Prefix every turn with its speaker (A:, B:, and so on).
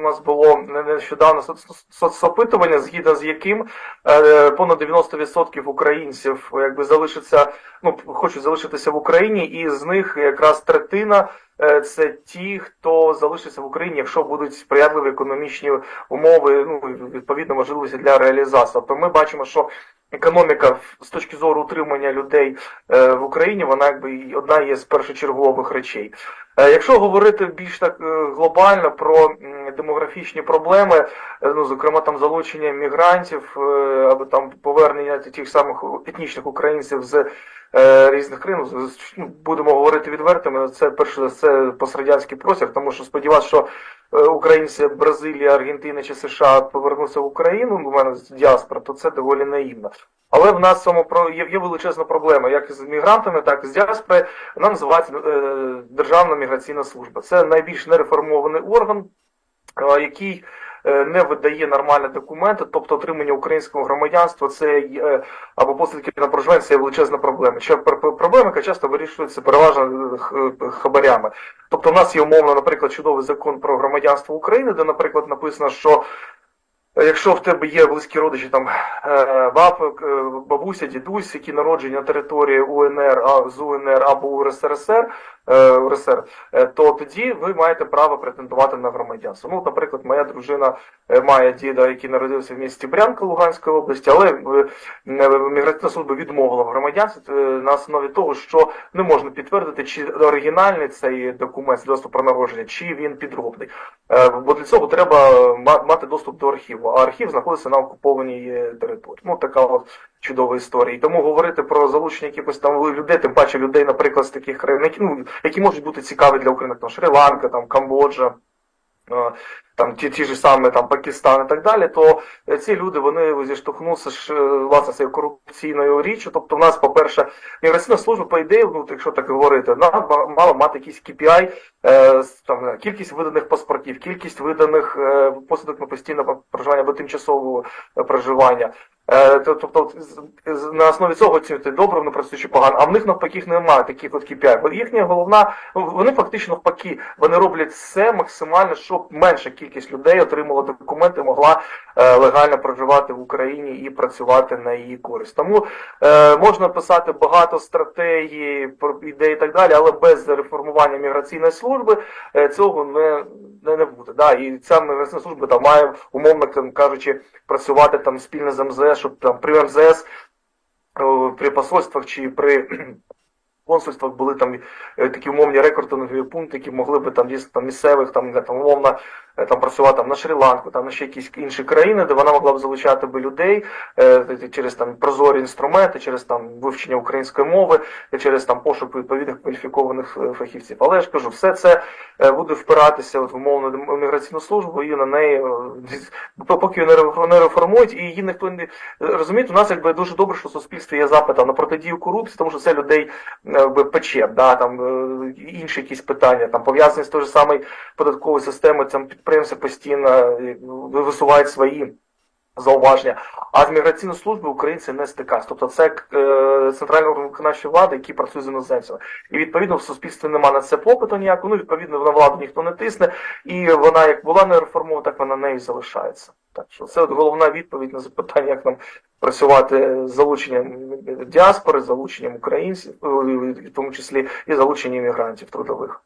A: нас було нещодавно соцопитування, згідно з яким е, понад 90% українців якби залишиться, ну хочуть залишитися в Україні, і з них якраз третина. е, Це ті, хто залишиться в Україні, якщо будуть сприятливі економічні умови, ну відповідно можливості для реалізації. Тобто ми бачимо, що економіка з точки зору утримання людей е, в Україні, вона якби одна є з першочергових речей. Якщо говорити більш так глобально про м, демографічні проблеми, е, ну зокрема там залучення мігрантів е, або там повернення тих самих етнічних українців з е, різних країн, з- ну, будемо говорити відвертими, це перше все пострадянський простір, тому що сподіваюся, що українці Бразилія, Аргентина чи США повернуться в Україну, ну, у мене діаспора, то це доволі наївно. Але в нас в цьому про є, величезна проблема, як з мігрантами, так і з діаспори. Вона називається Державна міграційна служба. Це найбільш нереформований орган, який е, не видає нормальні документи, тобто отримання українського громадянства, це або посвідки на проживання це є величезна проблема. Ще пр- пр- проблема, яка часто вирішується переважно е, хабарями. Тобто, в нас є умовно, наприклад, чудовий закон про громадянство України, де, наприклад, написано, що е, Якщо в тебе є близькі родичі, там е, баб, е, бабуся, дідусь, які народжені на території УНР, з УНР або УРСРСР, е, УРСР, то тоді ви маєте право претендувати на громадянство. Ну, наприклад, моя дружина має діда, який народився в місті Брянка Луганської області, але міграційна служба відмовила в громадянстві на основі того, що не можна підтвердити, чи оригінальний цей документ свідоцтво про народження, чи він підробний. Е, Бо для цього треба ма- мати доступ до архіву, а архів знаходиться на окупованій е, території. Ну така от чудова історія. І тому говорити про залучення якихось там людей, тим паче людей, наприклад, з таких країн, які, ну, які можуть бути цікаві для України, там Шрі-Ланка, там Камбоджа. Е, Там ті, ті ж самі там Пакистан і так далі, то е, ці люди вони зіштовхнуться ж е, власне цією корупційною річчю. Тобто, в нас, по-перше, міграційна служба, по ідеї, ну якщо так говорити, вона мала мати якийсь KPI, е, там кількість виданих паспортів, кількість виданих е, посадок на постійне проживання або тимчасового проживання. Е, то- Тобто на основі цього оцінювати добре, вони працюють чи погано, а в них навпаки немає таких от KPI. Бо їхня головна, вони фактично навпаки, вони роблять все максимально, щоб менша кількість людей отримала документи, могла е, легально проживати в Україні і працювати на її користь. Тому е, можна писати багато стратегій, ідей і так далі, але без реформування міграційної служби цього не, не, буде. Да? І ця міграційна служба там має, умовно кажучи, працювати там спільно з МЗС, щоб там при МЗС, при посольствах чи при консульствах були там е, такі умовні рекордингові пункти, які могли би там дійсно там місцевих там, там умовно е, там працювати там, на Шрі-Ланку, там на ще якісь інші країни, де вона могла б залучати би людей е, через там прозорі інструменти, через там вивчення української мови, через там пошук відповідних кваліфікованих е, фахівців. Але я ж кажу, все це е, буде впиратися в умовну міграційну службу і на неї е, поки реформ- не реформують, і її ніхто не розумієте, у нас якби дуже добре, що в суспільстві є запита на протидію корупції, тому що це людей якби, пече, да, там е, інші якісь питання, там пов'язані з тою ж самою податковою системою, там підприємці постійно е, висувають свої. Зауваження, а з міграційною службою українці не стикаються. Тобто це е, центральний орган виконавчої влади, який працює з іноземцями. І відповідно в суспільстві немає на це попиту ніякого, ну відповідно на владу ніхто не тисне, і вона як була не реформована, так вона нею залишається. Так що це от головна відповідь на запитання, як нам працювати з залученням діаспори, залученням українців, е, в тому числі і залученням мігрантів трудових.